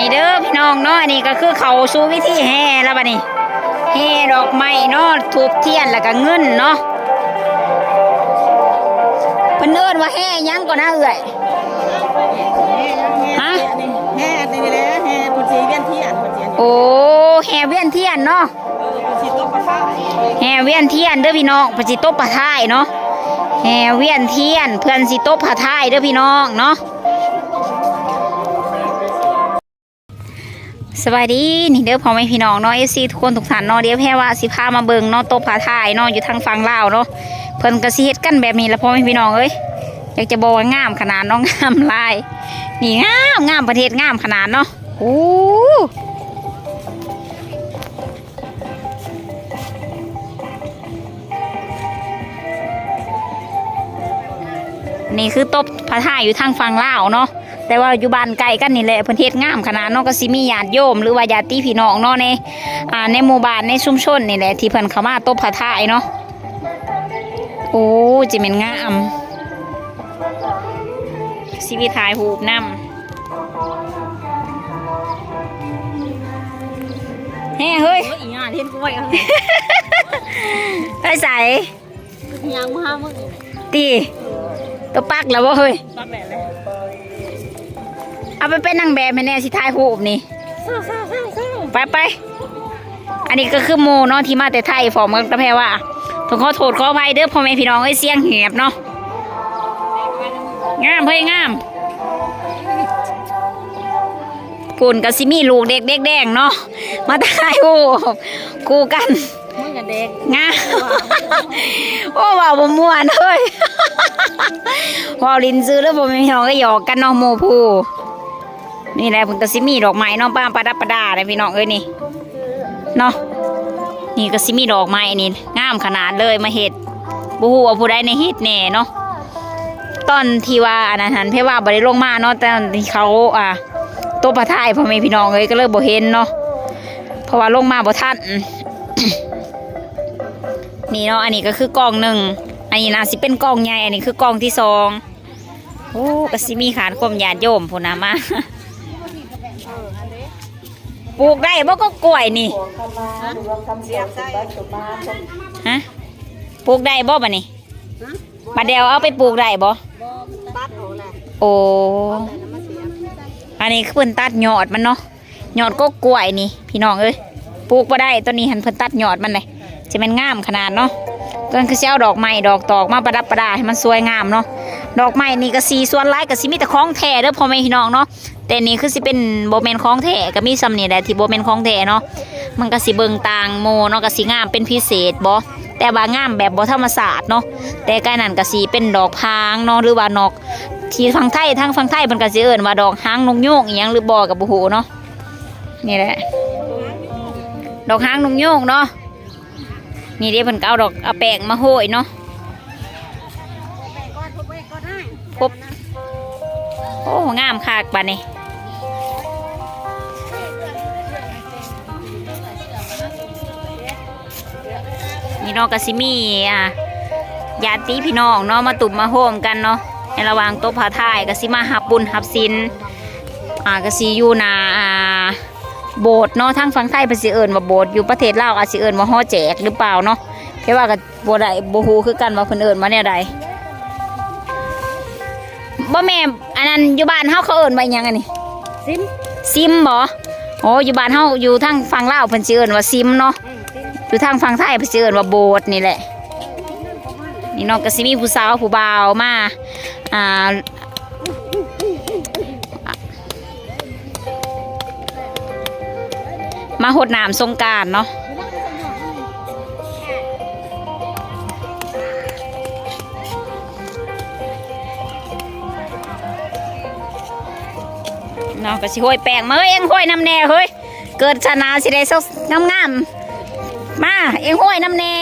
นี่เด้อพี่น้องเนาะอันนี้ก็คือเขาสู่วิธีแห่แล้วบัดนี้แห่ดอกไม้เนาะทูบเทียนแล้วก็เงินเนาะเพิ่นเอิ้นว่าแห่ยังก่อนนะเอ่ยฮะแห่นี่แหละแห่ปุจีเวียนเทียนโอ้แห่เวียนเทียนเนาะแห่เวียนเทียนเด้อพี่น้องเพิ่นสิตบปะท้ายเนาะแห่เวียนเทียนเพื่อนสิตบปะท้ายเด้อพี่น้องเนาะ สวัสดีนี่เด้อพ่อแม่พี่น้องเนาะ FC ทุกคนทุกท่านเนาะเดี๋ยวแพ่ว่าสิพามาเบิ่งเนาะตบปะท้ายเนาะอยู่ทางฝั่งลาวเนาะเพิ่นก็สิเฮ็ดกันแบบนี้ละพ่อแม่พี่น้องเอ้ยอยากจะบอกว่างามขนาดเน้องงามลายนี่งามงามประเทศงามขนาดเนาะโอ้นี่คือตบพระท่ายอยู่ทางฝั่งลาวเนาะ แต่ว่าอยู่บ้านไกลกันนี่แหละเพิ่นเฮ็ดงามขนาดเนาะก็สิมีญาติโยมหรือว่าญาติพี่น้องเนาะในอ่าในหมู่บ้านในชุมชนนี่แหละที่เพิ่นเข้ามาตบพระท่ายเนาะโอ้จิเป็นงามสิวิถ่ายหูปนำแฮ่เฮ้ยเฮ้ยอีงานเห็นกล้วยเอาไปใส่ยางมาห้ามึงตีตัวปักแล้วบ่เฮ้ยปักแหล่เลย เอาไปเป็นนางแบบให้แน่สิถ่ายรูปนี่เศร้าเศร้าเศร้าเศร้าไปไป อันนี้ก็คือโมเนาะที่มาแต่ไทยฟอร์มกันกระแพรว่าต้องขอโทษขออภัยเด้อพ่อแม่พี่น้องเอ้ยเสียงเหียบเนาะ งามเฮ้ยงามปุ่นกับซิมีลูกเด็กเด็กแดงเนาะ มาถ่ายรูปคู่กันมึงกับเด็กงามโอ้ว่าบ่ม่วนเฮ้ยว่าลินซื้อแล้วบ่แม่พี่น้องก็หยอกกันเนาะโมผู้ นี่แหละเพิ่นก็สิมีดอกไม้เนาะป้าประดับประดาเลยพี่น้องเอ้ยนี่เนาะนี่ก็สิมีดอกไม้นี่งามขนาดเลยมาเฮ็ดบ่ฮู้ว่าผู้ใดในเฮ็ดแน่เนาะตอนที่ว่าอันนั้นหันเพว่าบ่ได้ลงมาเนาะแตอนที่เขาอ่าโตะประทายพ่อแม่พี่น้องเอ้ยก็เลยบ่เห็นเนาะเพราะว่าลงมาบ่ทันนี่เนาะอันนี้ก็คือกล่องหนึ่งอันนี้นะสิเป็นกล่องใหญ่อันนี้คือกล่องที่สองโอ้ก็สิมีขานความญาติโยมพูนนะมา ปลูกได้บ่ก็กล้วยนี่เสียบใส่ฮะปลูกได้บ่บะนี่มาเดียวเอาไปปลูกได้บ่ตัดออกแหละโอ้แต่น้ำมันเสียบอันนี้คือเพิ่นตัดยอดมันเนาะยอดก็กล้วยนี่ พี่น้องเอ้ยปลูกบ่ได้ตัวนี้หันเพิ่นตัดยอดมันเลยจะมันงามขนาดเนาะก็คือสิเอาดอกไม้ดอกตอกมาประดับประดาให้มันสวยงามเนาะดอกไม้นี่ก็สีส่วนหลายก็สิมีแต่ของแท้เด้อพ่อแม่พี่น้องเนาะ แต่นี่คือสิเป็นโบเมนของแท้ก็มีซำนี่แหละที่โบเมนของแท้เนาะมันก็สิเบิงต่างโมเนาะก็สิงามเป็นพิเศษบ่แต่ว่างามแบบบ่ธรรมศาสตร์เนาะแต่ใกายนั่นก็สิเป็นดอกพางเนาะหรือว่าดอกที่ฝั่งไทยทางฝั่งไทยมันก็สิเอิ้นว่าดอกหางนกยูงอีหยังหรือบ่กับบ่ฮู้เนาะนี่แหละดอกหางนกยูงเนาะนี่เด้เพิ่นก็เอาดอกเอาแป้งมาโหยเนาะครบโอ้งามคักบัดนี้ นี่เนาะก็สิมีอะญาติพี่น้องเนาะมาตุ่มมาโฮมกันเนาะในระหว่างโต๊ะผาทายก็สิมาหับบุญหับศีลอ่าก็สิอยู่หนาอ่าโบสถ์เนาะทางฝั่งไทยเพิ่นสิเอิ้นว่าโบสถ์อยู่ประเทศลาวอาจสิเอิ้นว่าฮอแจกหรือเปล่าเนาะแค่ว่าก็บ่ได้บ่ฮู้คือกันว่าเพิ่นเอิ้นว่าแนวใดบ่แม่อันนั้นอยู่บ้านเฮาเขาเอิ้นว่าหยังอันนี้ซิมซิมบ่โอ้อยู่บ้านเฮาอยู่ทางฝั่งลาวเพิ่นสิเอิ้นว่าซิมเนาะ อยู่ทางฝั่งไทยเพิ่นสิเอิ้นว่าโบสถ์นี่แหละ นี่เนาะก็สิมีผู้สาวผู้บ่าวมาอ่ามาหดน้ำสงการเนาะเนาะก็สิห้อยแป้งมาเฮ้ยเอ็งห้อยน้ำแน่เฮ้ย เกิดชนะสิได้สักงามๆ มาเอ็งห้อยน้ำแน่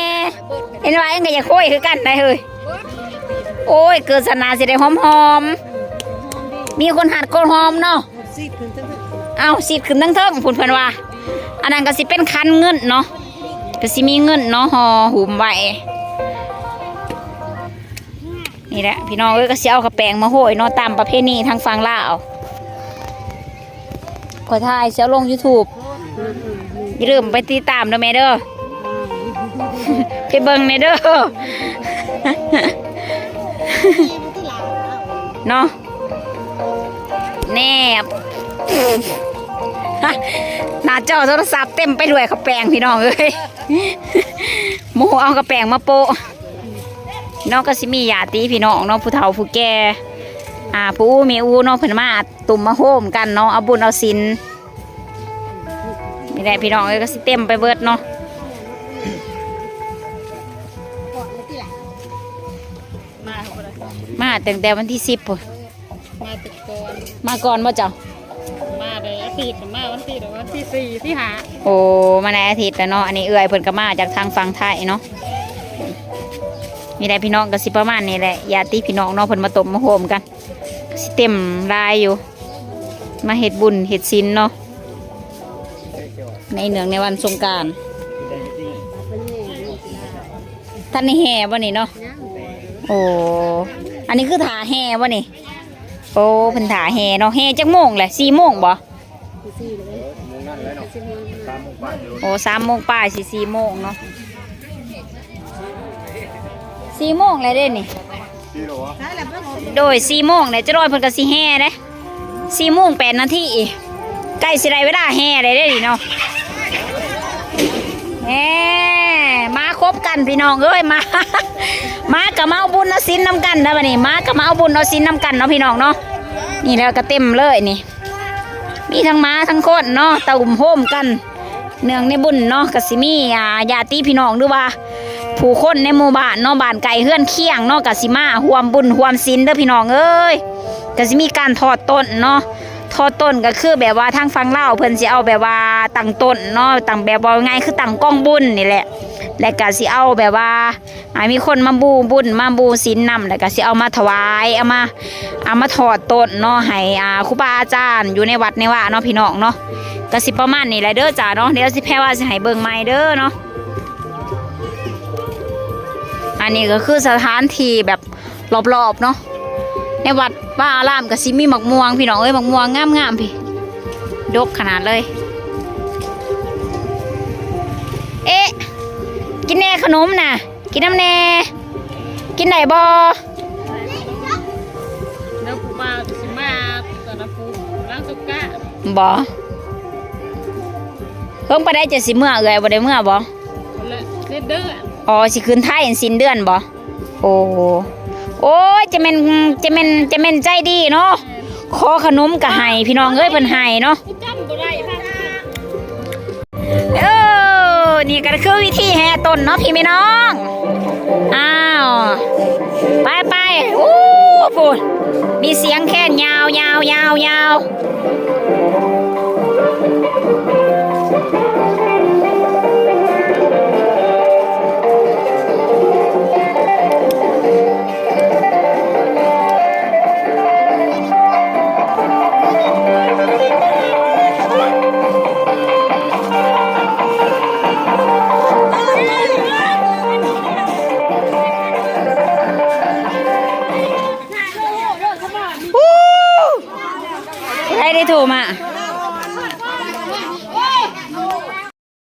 เห็นว่าเอ็งก็อยากห้อยคือกันได้เฮ้ยโอ้ยเกิดชนะสิได้หอมๆมีคนหัดคนหอมเนาะเอาสิขึ้นทั้งเทิงพูนเพิ่นว่า อันนั้นก็สิเป็นคันเงินเนาะก็สิมีเงินเนาะหอหุมไว้นี่แหละพี่น้องเอ้ยก็สิเอากระแปงมาโหยเนาะตามประเพณีทางฝั่งลาวขอถ่ายเสียลง YouTube อย่าลืมไปติดตามเด้อแม่เด้อ ไปเบิ่งในเด้อเนาะแนบหน้าจอโทรศัพท์เต็มไปด้วยข้าวแปงพี่น้องเอ้ยหมูเอากระแปงมาโปะน้องก็สิมีญาติพี่น้องเนาะผู้เฒ่าผู้แก่อ่าผู้อู้มีอู้เนาะเพิ่นมาตุ่มมาโฮมกันเนาะเอาบุญเอาศีลนี่แหละพี่น้องเอ้ยก็สิเต็มไปเบิดเนาะ มาตั้งแต่วันที่สิบพุ่นมาติดก่อนมาก่อนบ่เจ้า มาเลยอาทิตย์มาวันที่เดี๋ยววันที่สี่ที่หาโอ้มาในอาทิตย์แล้วเนาะอันนี้เอื้อยเพิ่นก็มาจากทางฝั่งไทยเนาะมีได้พี่น้องก็สิประมาณนี้แหละญาติพี่น้องเนาะเพิ่นมาตบมาโฮมกันก็สิเต็มรายอยู่ มาเฮ็ดบุญเฮ็ดศีลเนาะในเนืองในวันสงกรารท่านนี่แห่บ่นี่เนาะโอ้ อันนี้คือถาแห่บ่นี่ โอ้เพิ่นถาแห่เนาะแห่จักโมงแหละ4โมงบ่โอ้สามโมงป้ายสี่สี่โมงเนาะสี่โมงเลยเด้นี่โดยสี่โมงเนี่ยจะรอยเพิ่นกับสีแห่เด้สี่โมงแปดนาทีใกล้สิได้เวลาแห่เลยเด้ดิเนาะแห มาครบกันพี่น้องเอ้ยมา มากับมาเอาบุญเอาสินนำกันนะบัดนี้มากับมาเอาบุญเอาสินนำกันเนาะพี่น้องเนาะนี่แล้วก็เต็มเลยนี่ มีทั้งม้าทั้งคนเนาะตะอุ่มโฮมกัน เนืองในบุญเนาะกสิมีอ่าญาติพี่น้องหรือว่า ผู้คนในหมู่บ้านเนาะบ้านไก่เฮือนเคียงเนาะกสิมาห่วมบุญห่วมศีลเด้อพี่น้องเอ้ยกสิมีการทอดต้นเนาะ ทอดต้นก็คือแบบว่าทางฟังเล่าเพิ่นสิเอาแบบว่าตั้งต้นเนาะตั้งแบบว่าง่ายคือตั้งกล้องบุญนี่แหละ และก็สิเอาแบบว่าอามีคนมาบูบุญมาบูศีลนำแล้วก็สิเอามาถวายเอามาเอามาถอดต้นเนาะให้อ่าครูบาอาจารย์อยู่ในวัดในว่าเนาะพี่น้องเนาะก็สิประมาณนี้แหละเด้อจ้าเนาะเดี๋ยวสิแพ้ว่าสิให้เบิ่งใหม่เด้อเนาะอันนี้ก็คือสถานที่แบบรอบๆเนาะ ในวัดป้าอารามก็สิมีหมักม่วงพี่น้องเอ้ยหมักม่วงงามๆพี่ดกขนาดเลย เอ๊ะ กินแน่ขนมน่ะกินน้ำแน่ กินไหนบอแล้วผู้บ่าวสิมาตอนนั้นผู้ล้างสุกะบอเพิ่งไปได้เจ็ดสิเมื่อเอ่ยบ่ได้เมื่อบอคนละเด็ดเด้ออ๋อสิคืนไทยอันสิ้นเดือนบ่โอ้ โอ้ยจะเป็นจะเป็นจะเป็นใจดีเนาะขอขนมก็ให้พี่น้องเอ้ยเพิ่นให้เนาะเออนี่ก็คือวิธีแห่ต้นเนาะพี่พี่น้องอ้าวไปไปอู้ปูนมีเสียงแค่นยาวยาวยาวยาว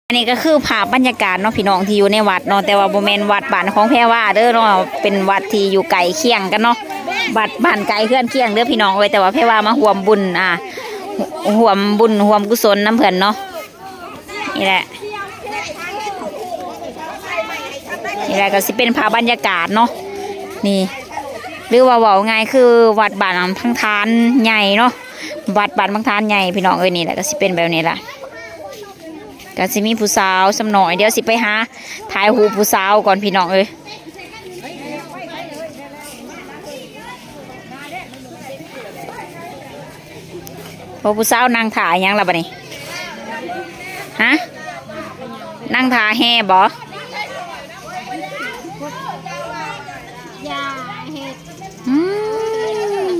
อันนี้ก็คือภาพบรรยากาศเนาะพี่น้องที่อยู่ในวัดเนาะแต่ว่าโบแมนวัดบ้านของแพรว่าเด้อเนาะเป็นวัดที่อยู่ไกลเคียงกันเนาะวัดบ้านไกลเพื่อนเคียงเด้อพี่น้องเอ้ยแต่ว่าแพรว่ามาห่วมบุญอ่าห่วมบุญห่วมกุศลน้ำเพื่อนเนาะนี่แหละนี่แหละก็สิเป็นภาพบรรยากาศเนาะนี่ หรือว่าเว่าง่ายคือวัดบ้านพังทานใหญ่เนาะวัดบ้านพังทานใหญ่พี่น้องเอ้ยนี่แหละก็สิเป็นแบบนี้แหละ ก็สิมีผู้สาวสำหน่อยเดี๋ยวสิไปหาถ่ายหูผู้สาวก่อนพี่น้องเอ้ยพอผู้สาวนางถ่ายยังล่ะบัดนี้ฮะนางถ่ายแห่บ่ฮ็ดอืม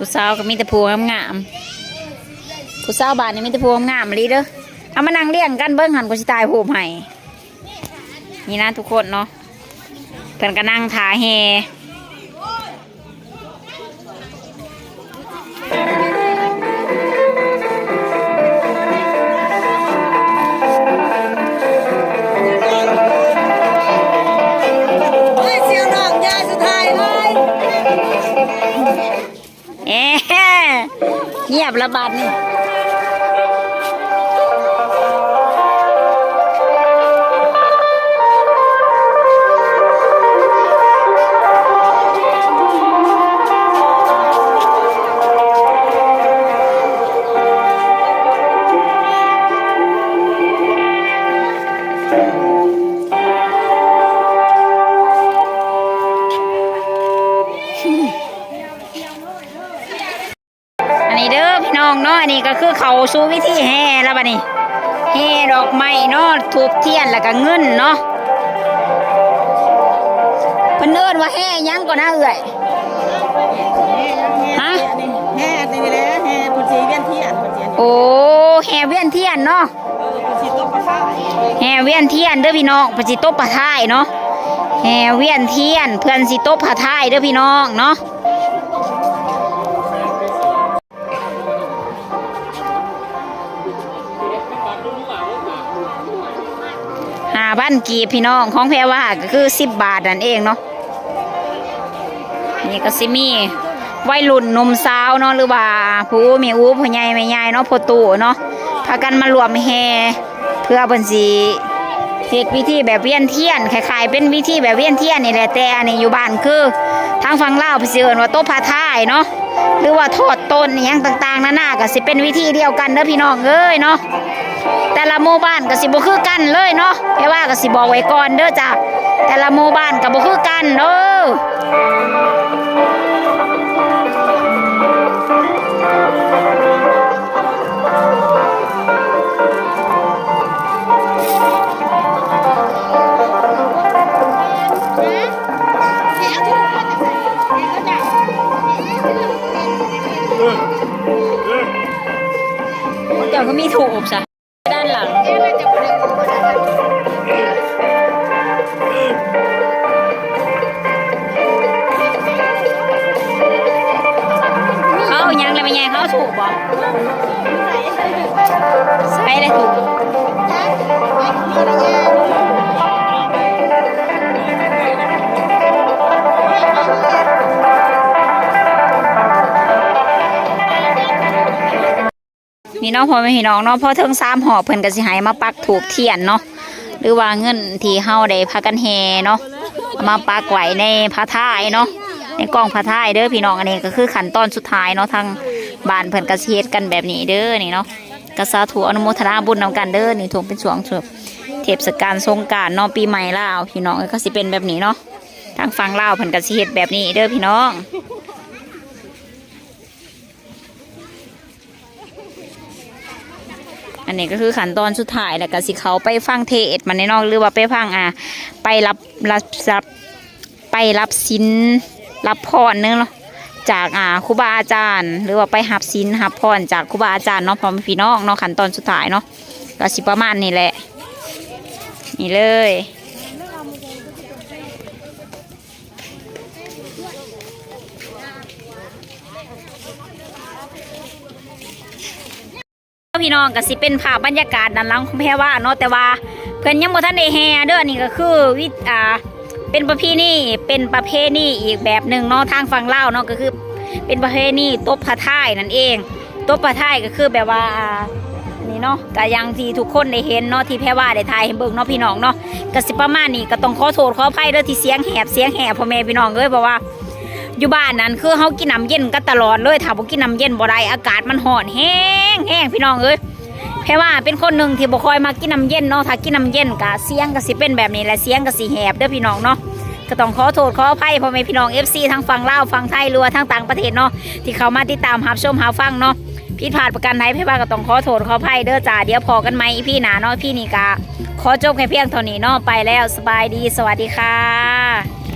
ผู้สาวก็มีแต่ผัวงามๆผู้สาวบ้านนี่มีแต่ผัวงามๆลีเด้อเอามานั่งเลี้ยงกันเบิ้งหันกูสิตายโหมให้นี่นะทุกคนเนาะเพื่อนก็นั่งทาเฮ ระบาดนี่ อันนี้ก็คือเขาสู่วิธีแห่แล้วบัดนี้แห่ดอกไม้เนาะทูบเทียนแล้วก็เงินเนาะเพิ่นเอิ้นว่าแห่หยังก่อนนะเอ่ยฮะแห่นี่แหละแห่ปุจีเวียนเทียนปุจีนี่โอ้แห่เวียนเทียนเนาะเออปุจีต้มปลาข้าวแห่เวียนเทียนเด้อพี่น้องเพิ่นสิตบปะท้ายเนาะแห่เวียนเทียนเพื่อนสิตบปะท้ายเด้อพี่น้องเนาะ หาบ้านกีพี่น้องของแพรว่าก็คือสิบบาทนั่นเองเนาะนี่ก็สิมีวัยรุ่นนมสาวเนาะหรือว่าผู้มีอู้ผู้ใหญ่ไม่ใหญ่เนาะพอตู่เนาะพากันมารวมแห่เพื่อเพิ่นสิเฮ็ดวิธีแบบเวียนเทียนคล้ายๆเป็นวิธีแบบเวียนเทียนนี่แหละแต่อันนี้อยู่บ้านคือทางฝั่งลาวเพิ่นสิเอิ้นว่าโต๊ะผ้าทายเนาะหรือว่าทอดต้นอหยังต่างๆนานาก็สิเป็นวิธีเดียวกันเด้อพี่น้องเอ้ยเนาะ แต่ละหมู่บ้านก็สิบ่คือกันเลยเนาะแค่ว่าก็สิบอกไว้ก่อนเด้อจ้ะแต่ละหมู่บ้านก็บ่คือกันเด้อ ไม่ใหญ่เขาถูกบ่ใส่เลยถูกนี่เนาะพ่อแม่พี่น้องเนาะพ่อเทิงสามหอบเพิ่นก็สิให้มาปักถูกเทียนเนาะหรือว่าเงินที่เฮาได้พากันแห่เนาะมาปักไว้ในพระท้ายเนาะในกล่องพระท้ายเด้อพี่น้องอันนี้ก็คือขั้นตอนสุดท้ายเนาะทาง บ้านเพิ่นก็สิเฮ็ดกันแบบนี้เด้อนี่เนาะก็สาธุอนุโมทนาบุญนำกันเด้อนี่ถูกเป็นช่วงช่วงเทศกาลสงกรานต์เนาะปีใหม่ลาวพี่น้องก็สิเป็นแบบนี้เนาะทางฝั่งลาวเพิ่นก็สิเฮ็ดแบบนี้เด้อพี่น้องอันนี้ก็คือขั้นตอนสุดท้ายแล้วก็สิเขาไปฟังเทศน์มันในนอกหรือว่าไปฟังอ่าไปรับรับรับไปรับสินรับพรเนื้อะ จากอ่าครูบาอาจารย์ หรือว่าไปหับสินหับพรจากครูบาอาจารย์เนาะพร้อมพี่น้องเนาะขั้นตอนสุดท้ายเนาะก็สิประมาณนี้แหละ นี่เลยพี่น้องก็สิเป็นภาพบรรยากาศด้านหลังของแพรว่าเนาะแต่ว่าเพิ่อนยังบ่ทันได้แห่เด้อนี่ก็คือวิอ่า เป็นประเพณีเป็นประเพณีอีกแบบหนึ่งเนาะทางฝั่งลาเนาะก็คือ เป็นประเพณีตบพระท่ายนั่นเองตบพระท่ายก็คือแบบว่าอันนี้เนาะก็ยังที่ทุกคนได้เห็นเนาะที่แพรว่าได้ถ่ายให้เบิ่งเนาะพี่น้องเนาะก็สิประมาณนี้ก็ต้องขอโทษขออภัยเด้อที่เสียงแหบเสียงแหบพ่อแม่พี่น้องเอ้ยเพราะว่าอยู่บ้านนั้นคือเฮากินน้ำเย็นกันตลอดเลยถ้าบ่กินน้ำเย็นบ่ได้อากาศมันร้อนแห้งแห้งพี่น้องเอ้ย แค่ว่าเป็นคนหนึ่งที่บ่คอยมากินน้ำเย็นเนาะถ้ากินน้ำเย็นก็เสียงก็สิเป็นแบบนี้แหละเสียงก็สิแหบเด้อพี่น้องเนาะก็ต้องขอโทษขออภัยพ่อแม่พี่น้อง FC ทั้งฝั่งลาวฝั่งไทยรือว่าทั้งต่างประเทศเนาะที่เขามาติดตามรับชมรับฟังเนาะผิดพลาดประกันใดพี่ว่าก็ต้องขอโทษขออภัยเด้อจ้าเดี๋ยวพอกันไหมพี่หนาเนาะพี่นี่กาขอจบแค่เพียงเท่านี้เนาะไปแล้วสบายดีสวัสดีค่ะ